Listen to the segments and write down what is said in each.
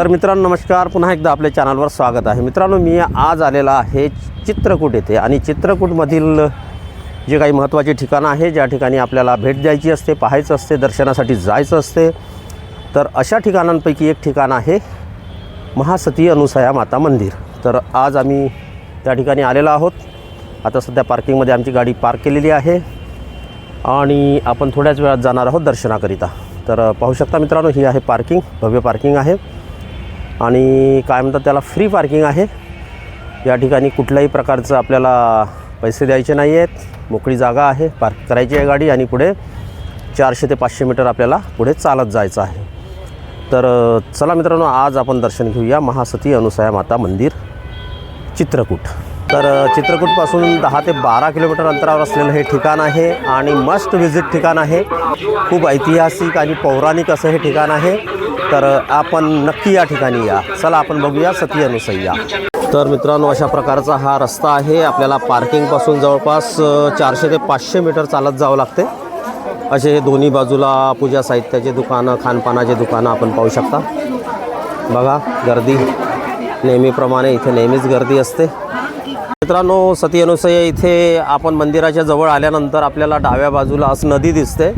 तर मित्रांनो नमस्कार. पुन्हा एकदा आपल्या चॅनलवर स्वागत आहे. मित्रांनो मी आज आलेला आहे चित्रकूट येथे आणि चित्रकूटमधील जे काही महत्त्वाचे ठिकाणं आहे ज्या ठिकाणी आपल्याला भेट द्यायची असते पाहायचं असते दर्शनासाठी जायचं असते तर अशा ठिकाणांपैकी एक ठिकाण आहे महासती अनुसया माता मंदिर. तर आज आम्ही त्या ठिकाणी आलेलो आहोत. आता सध्या पार्किंगमध्ये आमची गाडी पार्क केलेली आहे आणि आपण थोड्याच वेळात जाणार आहोत दर्शनाकरिता. तर पाहू शकता मित्रांनो ही आहे पार्किंग भव्य पार्किंग आहे. आणि काय म्हणतात त्याला फ्री पार्किंग आहे. या ठिकाणी कुठल्याही प्रकारचं आपल्याला पैसे द्यायचे नाही आहेत. मोकळी जागा आहे पार्क करायची आहे गाडी आणि पुढे चारशे ते पाचशे मीटर आपल्याला पुढे चालत जायचं आहे. तर चला मित्रांनो आज आपण दर्शन घेऊया महासती अनुसया माता मंदिर चित्रकूट. तर चित्रकूटपासून दहा ते बारा किलोमीटर अंतरावर असलेलं हे ठिकाण आहे आणि मस्ट व्हिजिट ठिकाण आहे. खूप ऐतिहासिक आणि पौराणिक असं हे ठिकाण आहे. तर आपण नक्की या ठिकाणी या. चला आपण बघूया सती अनुसय्या तर मित्रांनो अशा प्रकारचा हा रस्ता आहे. आपल्याला पार्किंगपासून जवळपास चारशे ते पाचशे मीटर चालत जावं लागते. असे हे दोन्ही बाजूला पूजा साहित्याचे दुकानं खानपानाचे दुकानं आपण पाहू शकता. बघा गर्दी नेहमीप्रमाणे इथे नेहमीच गर्दी असते. मित्रांनो सती अनुसया इथे आपण मंदिराच्या जवळ आल्यानंतर आपल्याला डाव्या बाजूला असं नदी दिसते.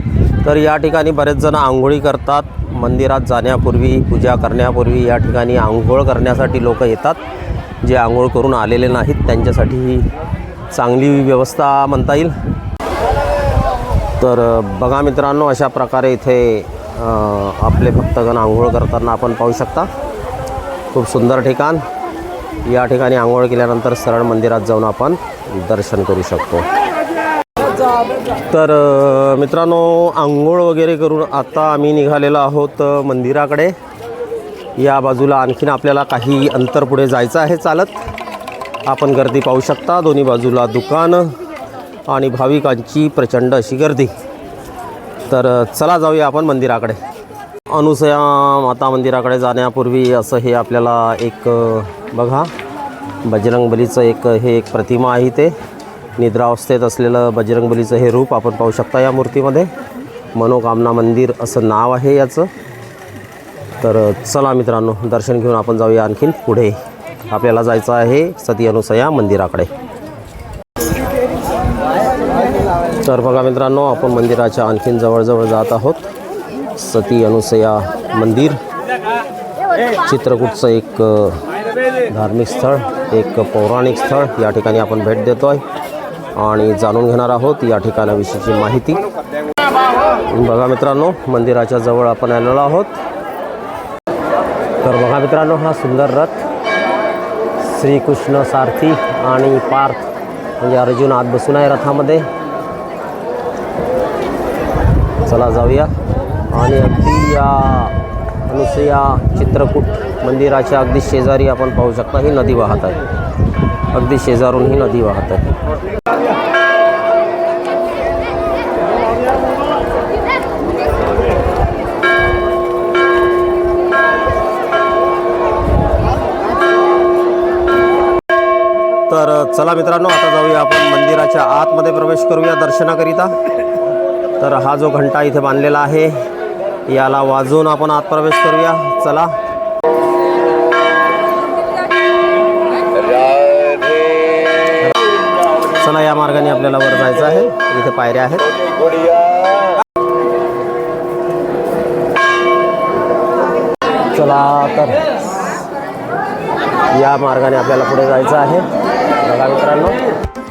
तर या ठिकाणी बरेच जण आंघोळी करतात. मंदिरात जाण्यापूर्वी पूजा करण्यापूर्वी या ठिकाणी आंघोळ करण्यासाठी लोक येतात. जे आंघोळ करून आलेले नाहीत त्यांच्यासाठी ही चांगली व्यवस्था म्हणता येईल. तर बघा मित्रांनो अशा प्रकारे इथे आपले भक्तगण आंघोळ करताना आपण पाहू शकता. खूप सुंदर ठिकाण. या ठिकाणी आंघोळ केल्यानंतर सरळ मंदिरात जाऊन आपण दर्शन करू शकतो. तर मित्रांनो आंघोळ वगैरे करून आता आम्ही निघालेलो आहोत मंदिराकडे. या बाजूला आणखीन आपल्याला काही अंतर पुढे जायचं आहे चालत. आपण गर्दी पाहू शकता दोन्ही बाजूला दुकानं आणि भाविकांची प्रचंड अशी गर्दी. तर चला जाऊया आपण मंदिराकडे. अनुसया माता मंदिराकडे जाण्यापूर्वी असं हे आपल्याला एक बघा बजरंगबलीचं एक हे एक प्रतिमा आहे ते. निद्रावस्थेत असलेलं बजरंगबलीचं हे रूप आपण पाहू शकता या मूर्तीमध्ये. मनोकामना मंदिर असं नाव आहे याचं. तर चला मित्रांनो दर्शन घेऊन आपण जाऊया आणखीन पुढे. आपल्याला जायचं आहे सती अनुसया मंदिराकडे. तर बघा मित्रांनो आपण मंदिराच्या आणखीन जवळजवळ जात आहोत. सती अनुसया मंदिर. चित्रकूटचं एक धार्मिक स्थळ एक पौराणिक स्थळ. या ठिकाणी आपण भेट देतो आहे आणि जाणून घेणार आहोत या ठिकाणाविषयीची माहिती. बघा मित्रांनो मंदिराच्या जवळ आपण आलेलो आहोत. तर बघा मित्रांनो हा सुंदर रथ श्रीकृष्ण सारथी आणि पार्थ म्हणजे अर्जुन आत बसून आहे रथामध्ये. चला जाऊया. आणि अगदी या अनुसया चित्रकूट मंदिराच्या अगदी शेजारी आपण पाहू शकता ही नदी वाहत आहे. अगदी शेजारून ही नदी वाहत आहे तर चला मित्रांनो आता जाऊया आपण मंदिराच्या आतमध्ये प्रवेश करूया दर्शनाकरिता. तर हा जो घंटा इथे बांधलेला आहे याला वाजवून आपण आत प्रवेश करूया. चला. चला या मार्गाने आपल्याला वर जायचं आहे. इथे पायऱ्या आहेत. चला तर या मार्गाने आपल्याला पुढे जायचं आहे. बघा मित्रांनो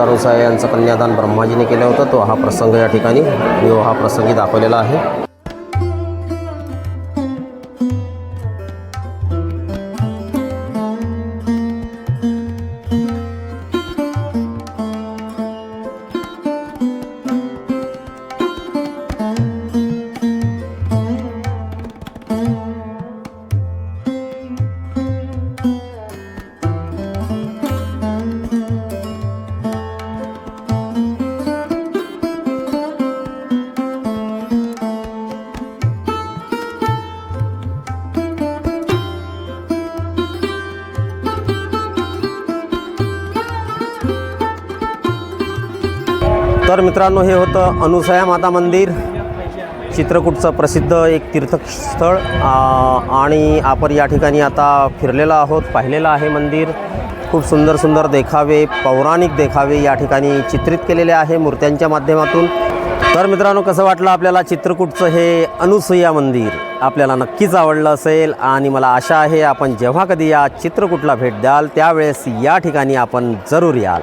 माता यांचं कन्यादान ब्रह्माजीने केलं होतं. तो हा प्रसंग या ठिकाणी व्हिडिओ हा प्रसंगी दाखवलेला आहे. तर मित्रांनो हे होतं अनुसया माता मंदिर. चित्रकूटचं प्रसिद्ध एक तीर्थस्थळ. आणि आपण या ठिकाणी आता फिरलेलो आहोत पाहिलेलं आहे मंदिर. खूप सुंदर सुंदर देखावे पौराणिक देखावे या ठिकाणी चित्रित केलेले आहे मूर्त्यांच्या माध्यमातून. तर मित्रांनो कसं वाटलं आपल्याला चित्रकूटचं हे अनुसुया मंदिर? आपल्याला नक्कीच आवडलं असेल आणि मला आशा आहे आपण जेव्हा कधी या चित्रकूटला भेट द्याल त्यावेळेस या ठिकाणी आपण जरूर याल.